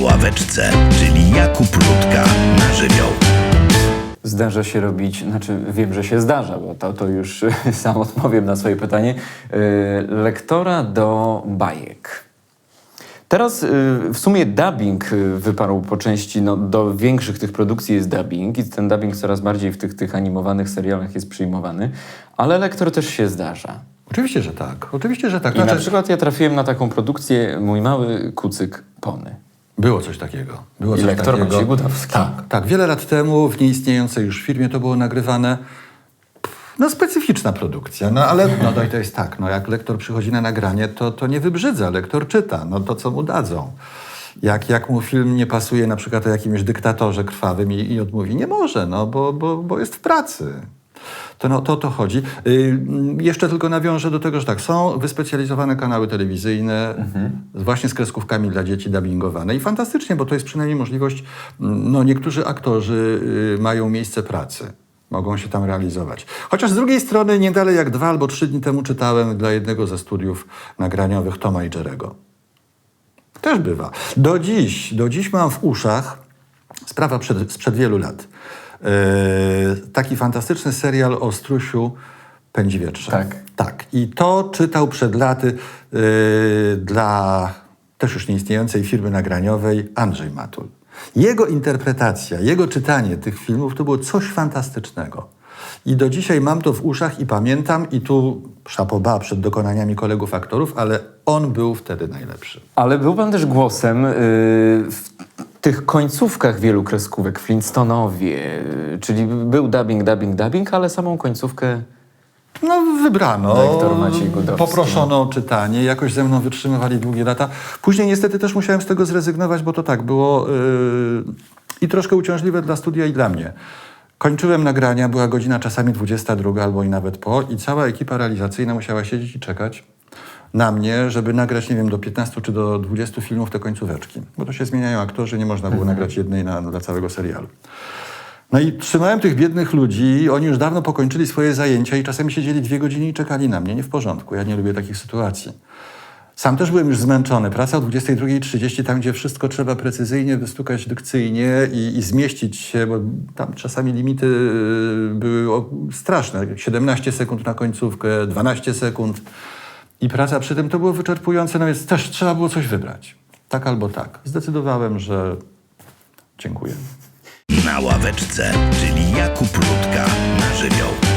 ławeczce, czyli Jakub Rutka na żywioł. Zdarza się robić, znaczy wiem, że się zdarza, bo to, to już sam odpowiem na swoje pytanie, yy, lektora do bajek. Teraz yy, w sumie dubbing yy, wyparł po części, no, do większych tych produkcji jest dubbing i ten dubbing coraz bardziej w tych, tych animowanych serialach jest przyjmowany, ale lektor też się zdarza. Oczywiście, że tak. Oczywiście, że tak. I na Znaczy, przykład ja trafiłem na taką produkcję Mój mały kucyk Pony. Było coś takiego. Było I coś lektor takiego. Maciej Gudowski. Tak, tak. Wiele lat temu w nieistniejącej już firmie to było nagrywane. No specyficzna produkcja, no ale no, to, to jest tak, no jak lektor przychodzi na nagranie, to, to nie wybrzydza, lektor czyta, no to co mu dadzą. Jak, jak mu film nie pasuje na przykład o jakimś dyktatorze krwawym i, i odmówi, nie może, no bo, bo, bo jest w pracy. To no, to o to chodzi. Y, jeszcze tylko nawiążę do tego, że tak, są wyspecjalizowane kanały telewizyjne, właśnie z kreskówkami dla dzieci dubbingowane. I fantastycznie, bo to jest przynajmniej możliwość, mm, no niektórzy aktorzy y, mają miejsce pracy. Mogą się tam realizować. Chociaż z drugiej strony, nie dalej jak dwa albo trzy dni temu czytałem dla jednego ze studiów nagraniowych Toma i Jerego. Też bywa. Do dziś, do dziś mam w uszach sprawa przed, sprzed wielu lat. E, taki fantastyczny serial o strusiu pędzi wietrze. Tak. Tak. I to czytał przed laty e, dla też już nieistniejącej firmy nagraniowej Andrzej Matul. Jego interpretacja, jego czytanie tych filmów to było coś fantastycznego. I do dzisiaj mam to w uszach i pamiętam, i tu szapoba przed dokonaniami kolegów aktorów, ale on był wtedy najlepszy. Ale był pan też głosem yy, w tych końcówkach wielu kreskówek, Flintstonowie, czyli był dubbing, dubbing, dubbing, ale samą końcówkę No, wybrano. Poproszono o czytanie, jakoś ze mną wytrzymywali długie lata. Później niestety też musiałem z tego zrezygnować, bo to tak było yy, i troszkę uciążliwe dla studia i dla mnie. Kończyłem nagrania, była godzina czasami 22 albo i nawet po i cała ekipa realizacyjna musiała siedzieć i czekać na mnie, żeby nagrać, nie wiem, do 15 czy do 20 filmów te końcóweczki. Bo to się zmieniają aktorzy, nie można było nagrać jednej na, dla całego serialu. No i trzymałem tych biednych ludzi, oni już dawno pokończyli swoje zajęcia i czasami siedzieli dwie godziny i czekali na mnie. Nie w porządku, ja nie lubię takich sytuacji. Sam też byłem już zmęczony. Praca o 22.30, tam gdzie wszystko trzeba precyzyjnie wystukać dykcyjnie i, i zmieścić się, bo tam czasami limity y, były straszne. 17 sekund na końcówkę, 12 sekund. I praca przy tym to było wyczerpujące, no więc też trzeba było coś wybrać. Tak albo tak. Zdecydowałem, że dziękuję. Na ławeczce, czyli Jakub Rutka na żywioł.